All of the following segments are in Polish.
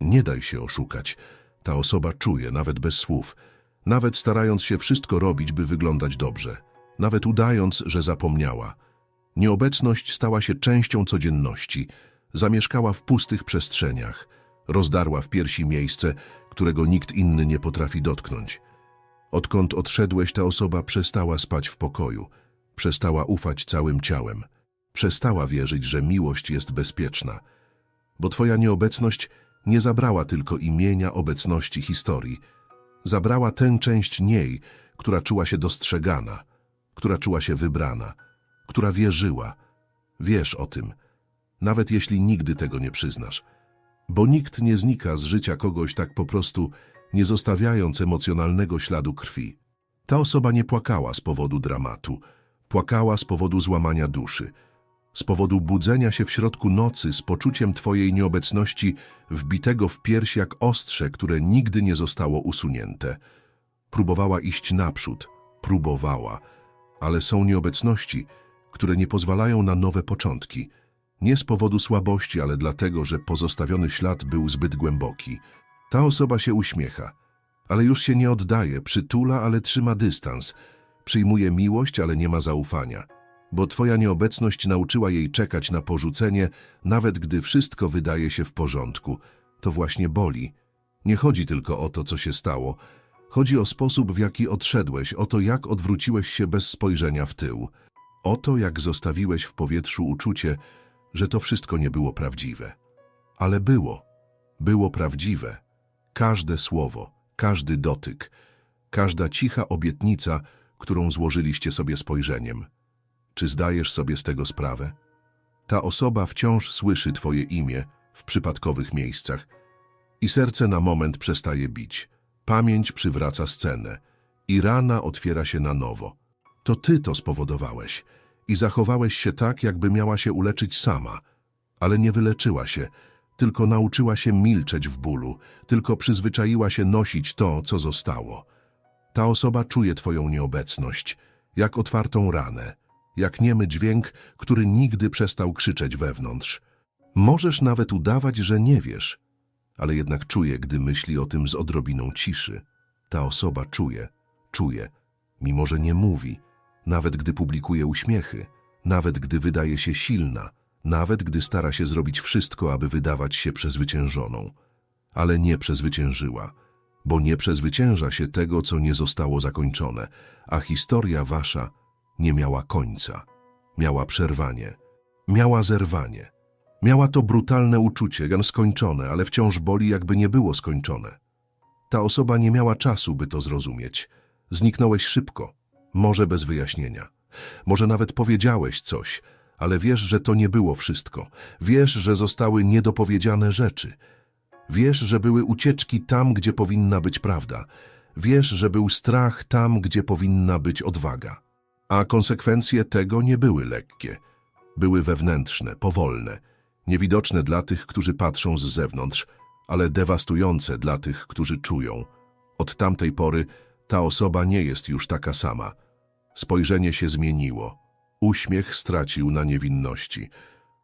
Nie daj się oszukać. Ta osoba czuje, nawet bez słów. Nawet starając się wszystko robić, by wyglądać dobrze. Nawet udając, że zapomniała. Nieobecność stała się częścią codzienności. Zamieszkała w pustych przestrzeniach. Rozdarła w piersi miejsce, którego nikt inny nie potrafi dotknąć. Odkąd odszedłeś, ta osoba przestała spać w pokoju. Przestała ufać całym ciałem. Przestała wierzyć, że miłość jest bezpieczna. Bo twoja nieobecność nie zabrała tylko imienia, obecności, historii. Zabrała tę część niej, która czuła się dostrzegana, która czuła się wybrana, która wierzyła. Wiesz o tym, nawet jeśli nigdy tego nie przyznasz. Bo nikt nie znika z życia kogoś tak po prostu, nie zostawiając emocjonalnego śladu krwi. Ta osoba nie płakała z powodu dramatu, płakała z powodu złamania duszy, z powodu budzenia się w środku nocy z poczuciem Twojej nieobecności wbitego w pierś jak ostrze, które nigdy nie zostało usunięte. Próbowała iść naprzód, próbowała, ale są nieobecności, które nie pozwalają na nowe początki. Nie z powodu słabości, ale dlatego, że pozostawiony ślad był zbyt głęboki. Ta osoba się uśmiecha, ale już się nie oddaje, przytula, ale trzyma dystans, przyjmuje miłość, ale nie ma zaufania bo Twoja nieobecność nauczyła jej czekać na porzucenie, nawet gdy wszystko wydaje się w porządku. To właśnie boli. Nie chodzi tylko o to, co się stało. Chodzi o sposób, w jaki odszedłeś, o to, jak odwróciłeś się bez spojrzenia w tył. O to, jak zostawiłeś w powietrzu uczucie, że to wszystko nie było prawdziwe. Ale było. Było prawdziwe. Każde słowo, każdy dotyk, każda cicha obietnica, którą złożyliście sobie spojrzeniem. Czy zdajesz sobie z tego sprawę? Ta osoba wciąż słyszy Twoje imię w przypadkowych miejscach i serce na moment przestaje bić. Pamięć przywraca scenę i rana otwiera się na nowo. To Ty to spowodowałeś i zachowałeś się tak, jakby miała się uleczyć sama, ale nie wyleczyła się, tylko nauczyła się milczeć w bólu, tylko przyzwyczaiła się nosić to, co zostało. Ta osoba czuje Twoją nieobecność, jak otwartą ranę jak niemy dźwięk, który nigdy przestał krzyczeć wewnątrz. Możesz nawet udawać, że nie wiesz, ale jednak czuje, gdy myśli o tym z odrobiną ciszy. Ta osoba czuje, czuje, mimo że nie mówi, nawet gdy publikuje uśmiechy, nawet gdy wydaje się silna, nawet gdy stara się zrobić wszystko, aby wydawać się przezwyciężoną. Ale nie przezwyciężyła, bo nie przezwycięża się tego, co nie zostało zakończone, a historia wasza nie miała końca. Miała przerwanie. Miała zerwanie. Miała to brutalne uczucie, gan skończone, ale wciąż boli, jakby nie było skończone. Ta osoba nie miała czasu, by to zrozumieć. Zniknąłeś szybko, może bez wyjaśnienia. Może nawet powiedziałeś coś, ale wiesz, że to nie było wszystko. Wiesz, że zostały niedopowiedziane rzeczy. Wiesz, że były ucieczki tam, gdzie powinna być prawda. Wiesz, że był strach tam, gdzie powinna być odwaga. A konsekwencje tego nie były lekkie. Były wewnętrzne, powolne, niewidoczne dla tych, którzy patrzą z zewnątrz, ale dewastujące dla tych, którzy czują. Od tamtej pory ta osoba nie jest już taka sama. Spojrzenie się zmieniło. Uśmiech stracił na niewinności.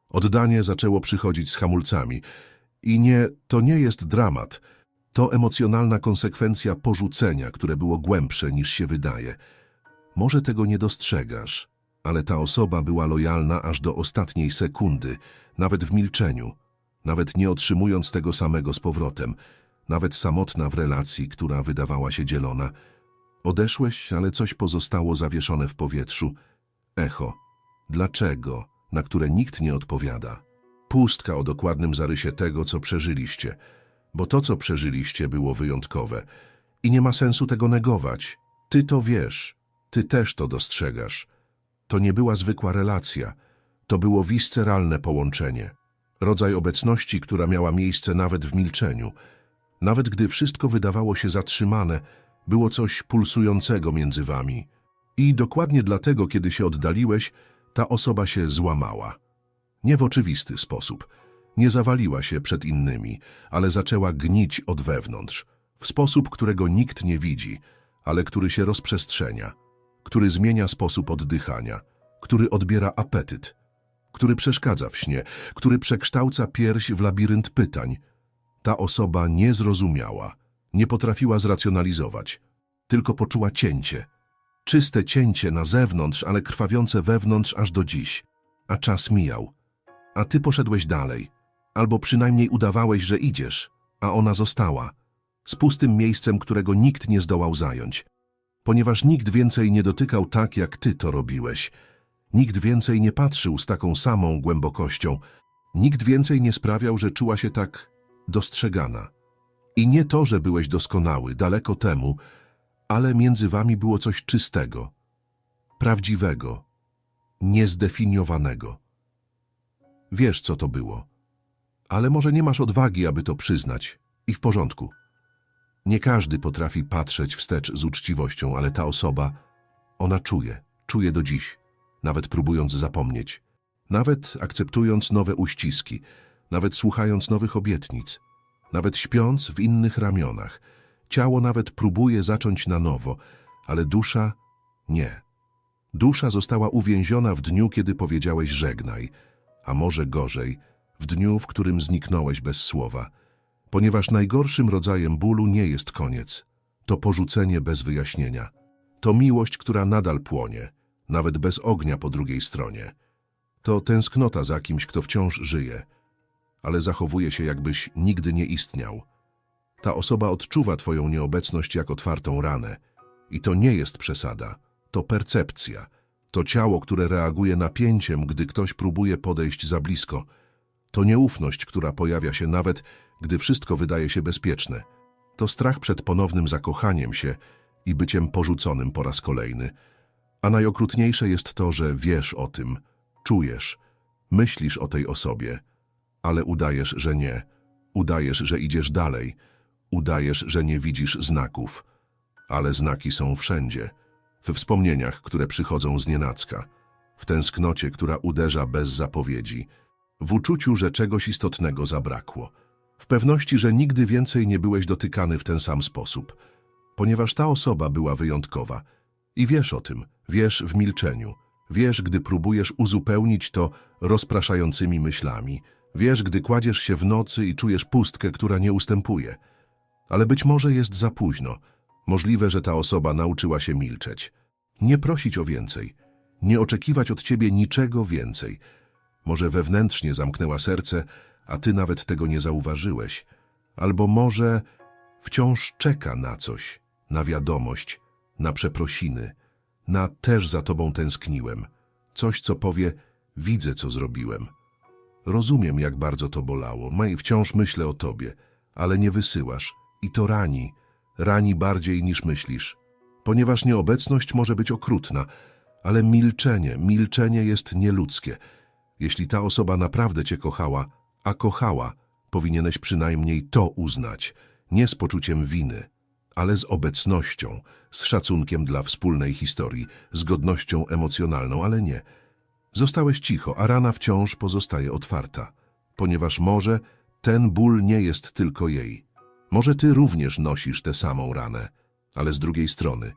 Oddanie zaczęło przychodzić z hamulcami. I nie, to nie jest dramat. To emocjonalna konsekwencja porzucenia, które było głębsze niż się wydaje. Może tego nie dostrzegasz, ale ta osoba była lojalna aż do ostatniej sekundy, nawet w milczeniu, nawet nie otrzymując tego samego z powrotem, nawet samotna w relacji, która wydawała się dzielona. Odeszłeś, ale coś pozostało zawieszone w powietrzu. Echo. Dlaczego? Na które nikt nie odpowiada. Pustka o dokładnym zarysie tego, co przeżyliście. Bo to, co przeżyliście, było wyjątkowe. I nie ma sensu tego negować. Ty to wiesz. Ty też to dostrzegasz. To nie była zwykła relacja, to było visceralne połączenie. Rodzaj obecności, która miała miejsce nawet w milczeniu. Nawet gdy wszystko wydawało się zatrzymane, było coś pulsującego między wami. I dokładnie dlatego, kiedy się oddaliłeś, ta osoba się złamała. Nie w oczywisty sposób. Nie zawaliła się przed innymi, ale zaczęła gnić od wewnątrz. W sposób, którego nikt nie widzi, ale który się rozprzestrzenia który zmienia sposób oddychania, który odbiera apetyt, który przeszkadza w śnie, który przekształca pierś w labirynt pytań. Ta osoba nie zrozumiała, nie potrafiła zracjonalizować, tylko poczuła cięcie. Czyste cięcie na zewnątrz, ale krwawiące wewnątrz aż do dziś. A czas mijał. A ty poszedłeś dalej. Albo przynajmniej udawałeś, że idziesz, a ona została. Z pustym miejscem, którego nikt nie zdołał zająć. Ponieważ nikt więcej nie dotykał tak, jak ty to robiłeś. Nikt więcej nie patrzył z taką samą głębokością. Nikt więcej nie sprawiał, że czuła się tak dostrzegana. I nie to, że byłeś doskonały, daleko temu, ale między wami było coś czystego, prawdziwego, niezdefiniowanego. Wiesz, co to było, ale może nie masz odwagi, aby to przyznać. I w porządku. Nie każdy potrafi patrzeć wstecz z uczciwością, ale ta osoba, ona czuje, czuje do dziś, nawet próbując zapomnieć, nawet akceptując nowe uściski, nawet słuchając nowych obietnic, nawet śpiąc w innych ramionach. Ciało nawet próbuje zacząć na nowo, ale dusza nie. Dusza została uwięziona w dniu, kiedy powiedziałeś żegnaj, a może gorzej, w dniu, w którym zniknąłeś bez słowa. Ponieważ najgorszym rodzajem bólu nie jest koniec. To porzucenie bez wyjaśnienia. To miłość, która nadal płonie, nawet bez ognia po drugiej stronie. To tęsknota za kimś, kto wciąż żyje, ale zachowuje się, jakbyś nigdy nie istniał. Ta osoba odczuwa twoją nieobecność jak otwartą ranę. I to nie jest przesada, to percepcja. To ciało, które reaguje napięciem, gdy ktoś próbuje podejść za blisko. To nieufność, która pojawia się nawet, gdy wszystko wydaje się bezpieczne. To strach przed ponownym zakochaniem się i byciem porzuconym po raz kolejny. A najokrutniejsze jest to, że wiesz o tym, czujesz, myślisz o tej osobie, ale udajesz, że nie. Udajesz, że idziesz dalej. Udajesz, że nie widzisz znaków. Ale znaki są wszędzie. We wspomnieniach, które przychodzą z nienacka. W tęsknocie, która uderza bez zapowiedzi. W uczuciu, że czegoś istotnego zabrakło. W pewności, że nigdy więcej nie byłeś dotykany w ten sam sposób. Ponieważ ta osoba była wyjątkowa. I wiesz o tym, wiesz w milczeniu. Wiesz, gdy próbujesz uzupełnić to rozpraszającymi myślami. Wiesz, gdy kładziesz się w nocy i czujesz pustkę, która nie ustępuje. Ale być może jest za późno. Możliwe, że ta osoba nauczyła się milczeć. Nie prosić o więcej. Nie oczekiwać od ciebie niczego więcej. Może wewnętrznie zamknęła serce, a ty nawet tego nie zauważyłeś. Albo może wciąż czeka na coś, na wiadomość, na przeprosiny, na też za tobą tęskniłem. Coś, co powie, widzę, co zrobiłem. Rozumiem, jak bardzo to bolało. Wciąż myślę o tobie, ale nie wysyłasz. I to rani. Rani bardziej niż myślisz. Ponieważ nieobecność może być okrutna, ale milczenie, milczenie jest nieludzkie. Jeśli ta osoba naprawdę cię kochała, a kochała, powinieneś przynajmniej to uznać. Nie z poczuciem winy, ale z obecnością, z szacunkiem dla wspólnej historii, z godnością emocjonalną, ale nie – Zostałeś cicho, a rana wciąż pozostaje otwarta, ponieważ może ten ból nie jest tylko jej. Może ty również nosisz tę samą ranę, ale z drugiej strony,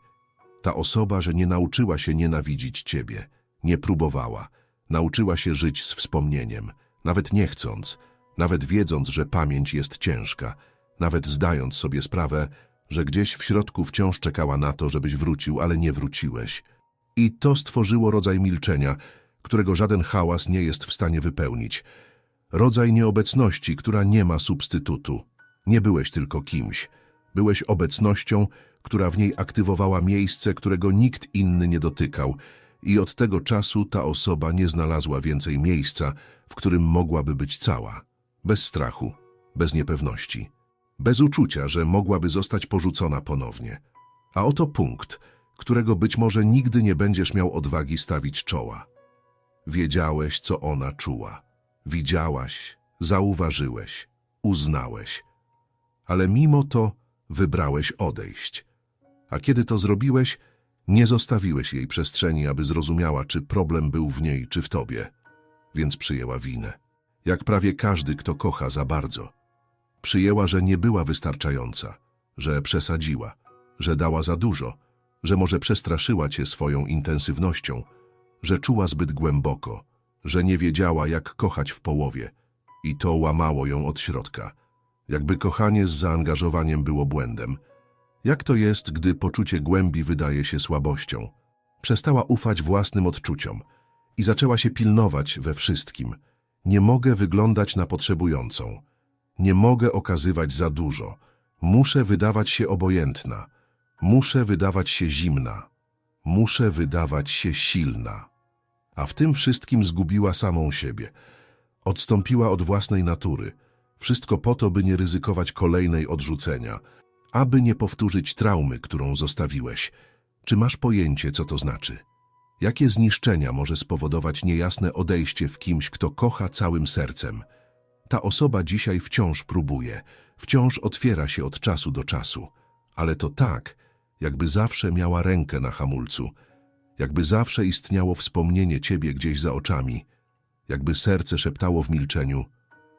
ta osoba, że nie nauczyła się nienawidzić ciebie, nie próbowała, nauczyła się żyć z wspomnieniem, nawet nie chcąc, nawet wiedząc, że pamięć jest ciężka, nawet zdając sobie sprawę, że gdzieś w środku wciąż czekała na to, żebyś wrócił, ale nie wróciłeś. I to stworzyło rodzaj milczenia, którego żaden hałas nie jest w stanie wypełnić. Rodzaj nieobecności, która nie ma substytutu. Nie byłeś tylko kimś. Byłeś obecnością, która w niej aktywowała miejsce, którego nikt inny nie dotykał. I od tego czasu ta osoba nie znalazła więcej miejsca, w którym mogłaby być cała. Bez strachu, bez niepewności. Bez uczucia, że mogłaby zostać porzucona ponownie. A oto punkt, którego być może nigdy nie będziesz miał odwagi stawić czoła. Wiedziałeś, co ona czuła. Widziałaś, zauważyłeś, uznałeś. Ale mimo to wybrałeś odejść. A kiedy to zrobiłeś, nie zostawiłeś jej przestrzeni, aby zrozumiała, czy problem był w niej, czy w tobie. Więc przyjęła winę. Jak prawie każdy, kto kocha za bardzo. Przyjęła, że nie była wystarczająca, że przesadziła, że dała za dużo, że może przestraszyła cię swoją intensywnością, że czuła zbyt głęboko, że nie wiedziała, jak kochać w połowie i to łamało ją od środka. Jakby kochanie z zaangażowaniem było błędem. Jak to jest, gdy poczucie głębi wydaje się słabością? Przestała ufać własnym odczuciom i zaczęła się pilnować we wszystkim. Nie mogę wyglądać na potrzebującą. Nie mogę okazywać za dużo. Muszę wydawać się obojętna. Muszę wydawać się zimna. Muszę wydawać się silna. A w tym wszystkim zgubiła samą siebie. Odstąpiła od własnej natury. Wszystko po to, by nie ryzykować kolejnej odrzucenia, aby nie powtórzyć traumy, którą zostawiłeś. Czy masz pojęcie, co to znaczy? Jakie zniszczenia może spowodować niejasne odejście w kimś, kto kocha całym sercem? Ta osoba dzisiaj wciąż próbuje, wciąż otwiera się od czasu do czasu, ale to tak, jakby zawsze miała rękę na hamulcu, jakby zawsze istniało wspomnienie ciebie gdzieś za oczami, jakby serce szeptało w milczeniu: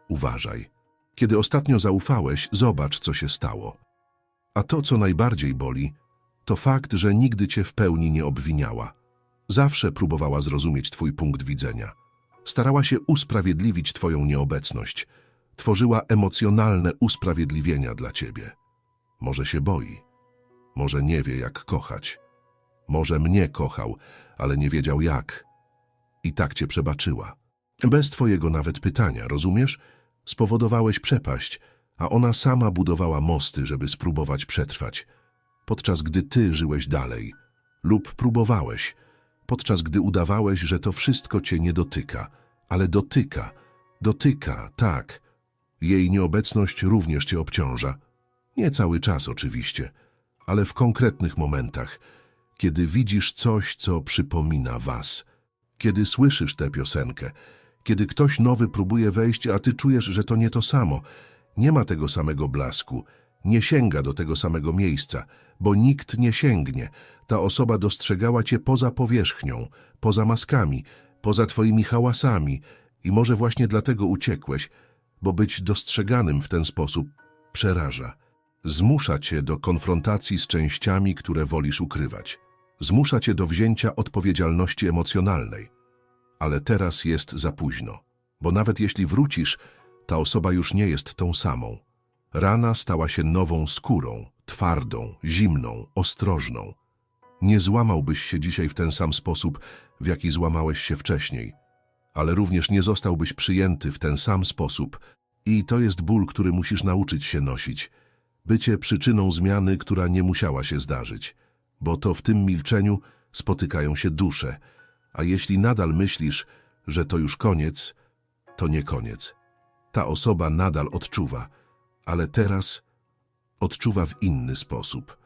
Uważaj. Kiedy ostatnio zaufałeś, zobacz, co się stało. A to, co najbardziej boli, to fakt, że nigdy cię w pełni nie obwiniała. Zawsze próbowała zrozumieć twój punkt widzenia. Starała się usprawiedliwić twoją nieobecność. Tworzyła emocjonalne usprawiedliwienia dla ciebie. Może się boi. Może nie wie, jak kochać. Może mnie kochał, ale nie wiedział jak. I tak cię przebaczyła. Bez twojego nawet pytania, rozumiesz? Spowodowałeś przepaść, a ona sama budowała mosty, żeby spróbować przetrwać. Podczas gdy ty żyłeś dalej. Lub próbowałeś. Podczas gdy udawałeś, że to wszystko cię nie dotyka. Ale dotyka. Dotyka, tak. Jej nieobecność również cię obciąża. Nie cały czas oczywiście, ale w konkretnych momentach, kiedy widzisz coś, co przypomina was. Kiedy słyszysz tę piosenkę, kiedy ktoś nowy próbuje wejść, a ty czujesz, że to nie to samo. Nie ma tego samego blasku, nie sięga do tego samego miejsca, bo nikt nie sięgnie. Ta osoba dostrzegała cię poza powierzchnią, poza maskami, poza twoimi hałasami i może właśnie dlatego uciekłeś, bo być dostrzeganym w ten sposób przeraża. Zmusza cię do konfrontacji z częściami, które wolisz ukrywać. Zmusza cię do wzięcia odpowiedzialności emocjonalnej. Ale teraz jest za późno, bo nawet jeśli wrócisz, ta osoba już nie jest tą samą. Rana stała się nową skórą, twardą, zimną, ostrożną. Nie złamałbyś się dzisiaj w ten sam sposób, w jaki złamałeś się wcześniej, ale również nie zostałbyś przyjęty w ten sam sposób i to jest ból, który musisz nauczyć się nosić. Bycie przyczyną zmiany, która nie musiała się zdarzyć, bo to w tym milczeniu spotykają się dusze, a jeśli nadal myślisz, że to już koniec, to nie koniec. Ta osoba nadal odczuwa, ale teraz odczuwa w inny sposób.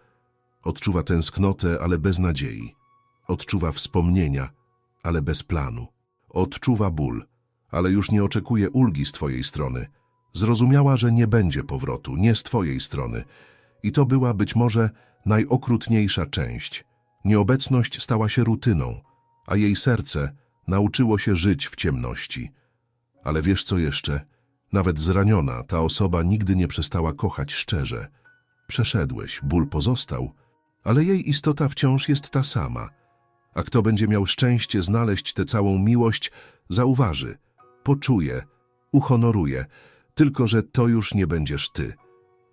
Odczuwa tęsknotę, ale bez nadziei. Odczuwa wspomnienia, ale bez planu. Odczuwa ból, ale już nie oczekuje ulgi z twojej strony. Zrozumiała, że nie będzie powrotu, nie z twojej strony. I to była być może najokrutniejsza część. Nieobecność stała się rutyną, a jej serce nauczyło się żyć w ciemności. Ale wiesz co jeszcze? Nawet zraniona, ta osoba nigdy nie przestała kochać szczerze. Przeszedłeś, ból pozostał, ale jej istota wciąż jest ta sama. A kto będzie miał szczęście znaleźć tę całą miłość, zauważy, poczuje, uhonoruje, tylko że to już nie będziesz ty.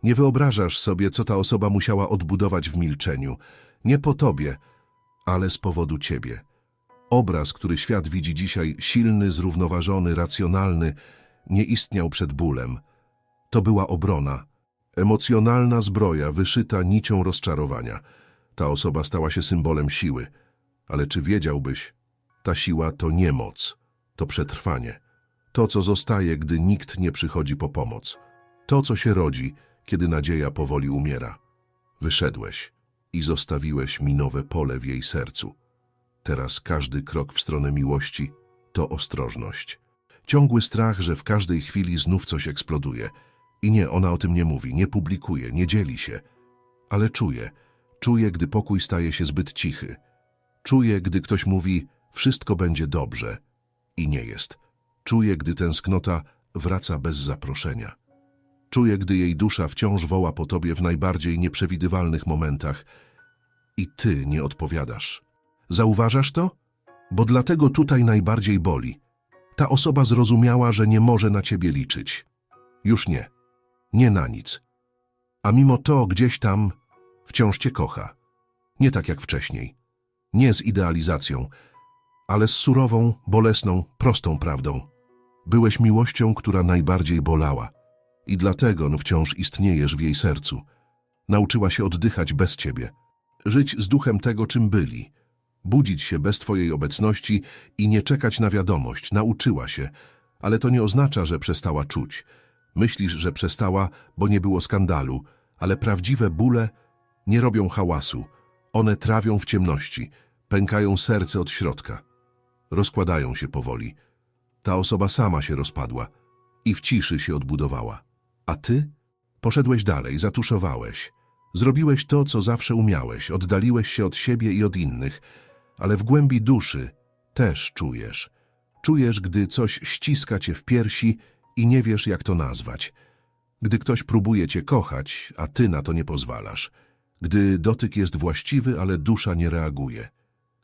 Nie wyobrażasz sobie, co ta osoba musiała odbudować w milczeniu. Nie po tobie, ale z powodu ciebie. Obraz, który świat widzi dzisiaj, silny, zrównoważony, racjonalny, nie istniał przed bólem. To była obrona. Emocjonalna zbroja wyszyta nicią rozczarowania. Ta osoba stała się symbolem siły. Ale czy wiedziałbyś, ta siła to nie moc, to przetrwanie. To, co zostaje, gdy nikt nie przychodzi po pomoc. To, co się rodzi, kiedy nadzieja powoli umiera. Wyszedłeś i zostawiłeś minowe pole w jej sercu. Teraz każdy krok w stronę miłości to ostrożność. Ciągły strach, że w każdej chwili znów coś eksploduje. I nie, ona o tym nie mówi, nie publikuje, nie dzieli się. Ale czuje, czuje, gdy pokój staje się zbyt cichy. Czuje, gdy ktoś mówi, wszystko będzie dobrze. I nie jest. Czuje, gdy tęsknota wraca bez zaproszenia. Czuje, gdy jej dusza wciąż woła po tobie w najbardziej nieprzewidywalnych momentach. I ty nie odpowiadasz. Zauważasz to? Bo dlatego tutaj najbardziej boli. Ta osoba zrozumiała, że nie może na ciebie liczyć. Już nie. Nie na nic. A mimo to gdzieś tam wciąż cię kocha. Nie tak jak wcześniej. Nie z idealizacją, ale z surową, bolesną, prostą prawdą. Byłeś miłością, która najbardziej bolała. I dlatego no, wciąż istniejesz w jej sercu. Nauczyła się oddychać bez ciebie. Żyć z duchem tego, czym byli. Budzić się bez twojej obecności i nie czekać na wiadomość. Nauczyła się, ale to nie oznacza, że przestała czuć. Myślisz, że przestała, bo nie było skandalu, ale prawdziwe bóle nie robią hałasu. One trawią w ciemności, pękają serce od środka. Rozkładają się powoli. Ta osoba sama się rozpadła i w ciszy się odbudowała. A ty? Poszedłeś dalej, zatuszowałeś. Zrobiłeś to, co zawsze umiałeś, oddaliłeś się od siebie i od innych, ale w głębi duszy też czujesz. Czujesz, gdy coś ściska cię w piersi i nie wiesz, jak to nazwać. Gdy ktoś próbuje cię kochać, a ty na to nie pozwalasz. Gdy dotyk jest właściwy, ale dusza nie reaguje.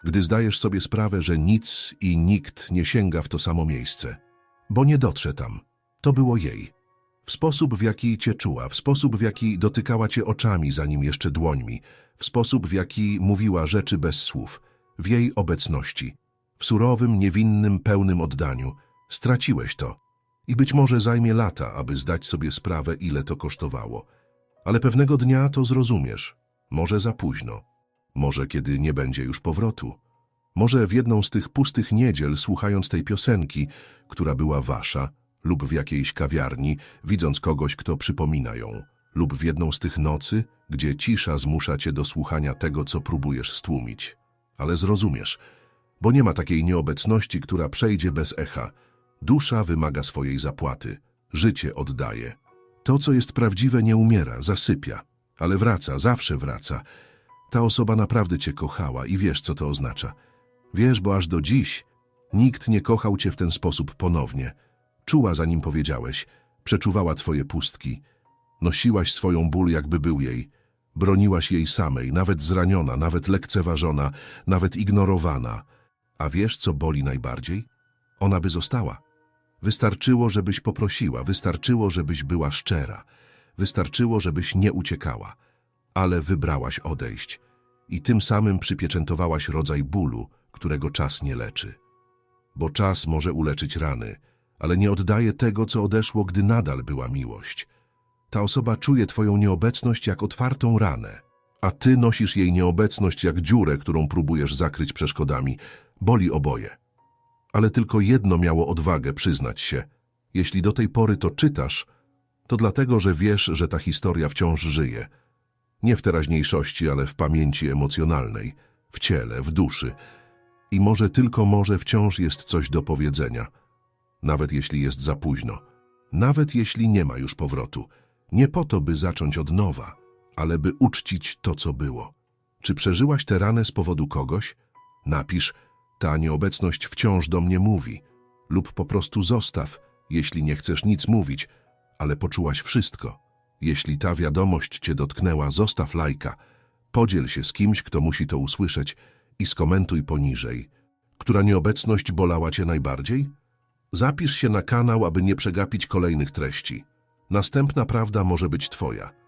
Gdy zdajesz sobie sprawę, że nic i nikt nie sięga w to samo miejsce. Bo nie dotrze tam. To było jej. W sposób, w jaki cię czuła, w sposób, w jaki dotykała cię oczami, zanim jeszcze dłońmi, w sposób, w jaki mówiła rzeczy bez słów, w jej obecności, w surowym, niewinnym, pełnym oddaniu. Straciłeś to. I być może zajmie lata, aby zdać sobie sprawę, ile to kosztowało. Ale pewnego dnia to zrozumiesz. Może za późno. Może kiedy nie będzie już powrotu. Może w jedną z tych pustych niedziel, słuchając tej piosenki, która była wasza, lub w jakiejś kawiarni, widząc kogoś, kto przypomina ją, lub w jedną z tych nocy, gdzie cisza zmusza cię do słuchania tego, co próbujesz stłumić. Ale zrozumiesz, bo nie ma takiej nieobecności, która przejdzie bez echa. Dusza wymaga swojej zapłaty, życie oddaje. To, co jest prawdziwe, nie umiera, zasypia, ale wraca, zawsze wraca. Ta osoba naprawdę cię kochała i wiesz, co to oznacza. Wiesz, bo aż do dziś nikt nie kochał cię w ten sposób ponownie. Czuła, zanim powiedziałeś, przeczuwała twoje pustki. Nosiłaś swoją ból, jakby był jej. Broniłaś jej samej, nawet zraniona, nawet lekceważona, nawet ignorowana. A wiesz, co boli najbardziej? Ona by została. Wystarczyło, żebyś poprosiła, wystarczyło, żebyś była szczera, wystarczyło, żebyś nie uciekała, ale wybrałaś odejść i tym samym przypieczętowałaś rodzaj bólu, którego czas nie leczy. Bo czas może uleczyć rany, ale nie oddaje tego, co odeszło, gdy nadal była miłość. Ta osoba czuje twoją nieobecność jak otwartą ranę, a ty nosisz jej nieobecność jak dziurę, którą próbujesz zakryć przeszkodami. Boli oboje. Ale tylko jedno miało odwagę przyznać się. Jeśli do tej pory to czytasz, to dlatego, że wiesz, że ta historia wciąż żyje. Nie w teraźniejszości, ale w pamięci emocjonalnej, w ciele, w duszy. I może tylko może wciąż jest coś do powiedzenia. Nawet jeśli jest za późno. Nawet jeśli nie ma już powrotu. Nie po to, by zacząć od nowa, ale by uczcić to, co było. Czy przeżyłaś tę ranę z powodu kogoś? Napisz, ta nieobecność wciąż do mnie mówi. Lub po prostu zostaw, jeśli nie chcesz nic mówić, ale poczułaś wszystko. Jeśli ta wiadomość cię dotknęła, zostaw lajka. Podziel się z kimś, kto musi to usłyszeć i skomentuj poniżej. Która nieobecność bolała cię najbardziej? Zapisz się na kanał, aby nie przegapić kolejnych treści. Następna prawda może być twoja.